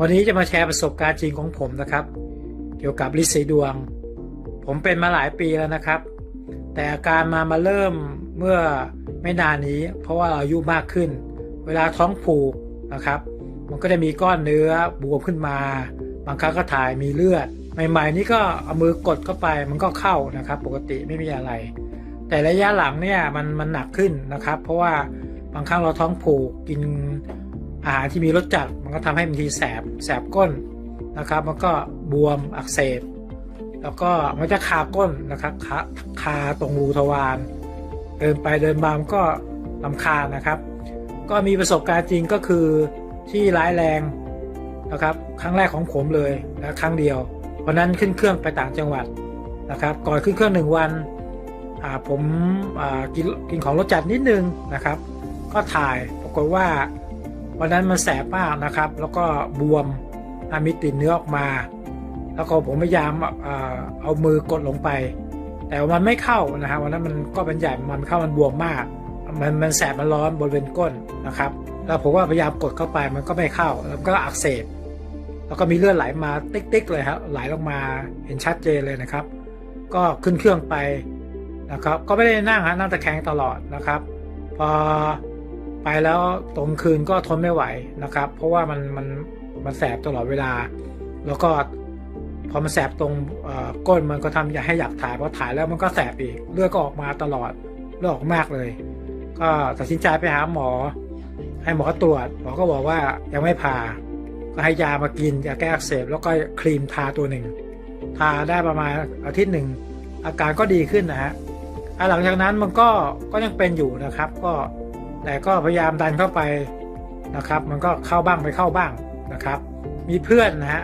วันนี้จะมาแชร์ประสบการณ์จริงของผมนะครับ เกี่ยวกับลินสีดวง ผมเป็นมาหลายปีแล้วนะครับ แต่อาการมามาเริ่มเมื่อไม่นานนี้ เพราะว่าเราอายุมากขึ้น เวลาท้องผูกนะครับ มันก็จะมีก้อนเนื้อบวมขึ้นมา บางครั้งก็ถ่ายมีเลือด ใหม่ๆ นี่ก็เอามือกดเข้าไปมันก็เข้านะครับ ปกติไม่มีอะไร แต่ระยะหลังเนี่ยมันมันหนักขึ้นนะครับ เพราะว่าบางครั้งเราท้องผูกกิน อาหารที่มีรสจัดมันก็ทำให้บางทีแสบแสบก้นนะครับ มันก็บวมอักเสบ แล้วก็มันจะคาก้นนะครับคาคาตรงรูทวารเดินไปเดินมามันก็ลำคาญนะครับ ก็มีประสบการณ์จริงก็คือที่ร้ายแรงนะครับครั้งแรกของผมเลยนะครั้งเดียววันนั้นขึ้นเครื่องไปต่างจังหวัดนะครับก่อนขึ้นเครื่องหนึ่งวันผมกินกินของรสจัดนิดนึงนะครับ ก็ถ่ายปรากฏว่า วันนั้นมันแสบมากนะครับ แล้วก็บวมมีติดเนื้อออกมา แล้วก็ผมพยายามเอามือกดลงไป แต่มันไม่เข้านะฮะวันนั้นมันก็เป็นใหญ่มันเข้ามันบวมมาก มันมันแสบมันร้อนบริเวณก้นนะครับ แล้วผมว่าพยายามกดเข้าไปมันก็ไม่เข้าแล้วก็อักเสบแล้วก็มีเลือดไหลมาติ๊กๆเลยครับไหลลงมาเห็นชัดเจนเลยนะครับ ก็ขึ้นเครื่องไปนะครับ ก็ไม่ได้นั่งฮะนั่งตะแคงตลอดนะครับ พอ ไปแล้วตรงคืนก็ทนไม่ไหวนะครับ เพราะว่ามันมันมันแสบตลอดเวลา แล้วก็พอมันแสบตรงเอ่อก้นมันก็ทำอยากให้อยากถ่ายพอถ่ายแล้วมันก็แสบอีกเลือดก็ออกมาตลอดเลือดออกมากเลย ก็ตัดสินใจไปหาหมอ ให้หมอตรวจหมอก็บอกว่ายังไม่ผ่าก็ให้ยามากินยาแก้อักเสบแล้วก็ครีมทาตัวหนึ่งทาได้ประมาณอาทิตย์หนึ่งอาการก็ดีขึ้นนะฮะหลังจากนั้นมันก็ก็ยังเป็นอยู่นะครับ ก็ แต่ก็พยายามดันเข้าไปนะครับ มันก็เข้าบ้างไม่เข้าบ้างนะครับ มีเพื่อนนะฮะ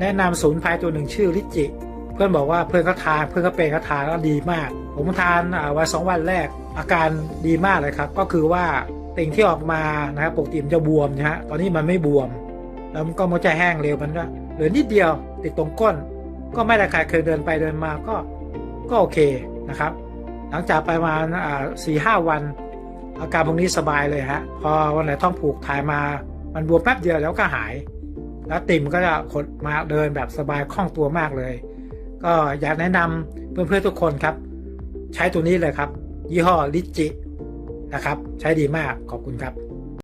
แนะนำศูนย์ไพรตัวหนึ่งชื่อลิจิ เพื่อนบอกว่าเพื่อนเขาทานเพื่อนเขาเป็นเขาทานแล้วดีมาก ผมทานวันสองวันแรกอาการดีมากเลยครับ ก็คือว่าติ่งที่ออกมานะครับปกติมันจะบวมนะฮะตอนนี้มันไม่บวม แล้วมันก็มันจะแห้งเร็วมันก็เหลือนิดเดียวติดตรงก้น ก็ไม่ได้ใครเคยเดินไปเดินมาก็ก็โอเคนะครับ หลังจากไปมาสี่ห้าวัน อาการพวกนี้สบายเลยฮะ พอวันไหนท้องผูกถ่ายมา มันบวมแป๊บเดียวแล้วก็หาย แล้วติ่มก็จะขดมาเดินแบบสบายคล่องตัวมากเลย ก็อยากแนะนำเพื่อนๆทุกคนครับ ใช้ตัวนี้เลยครับ ยี่ห้อลิจินะครับ ใช้ดีมากขอบคุณครับ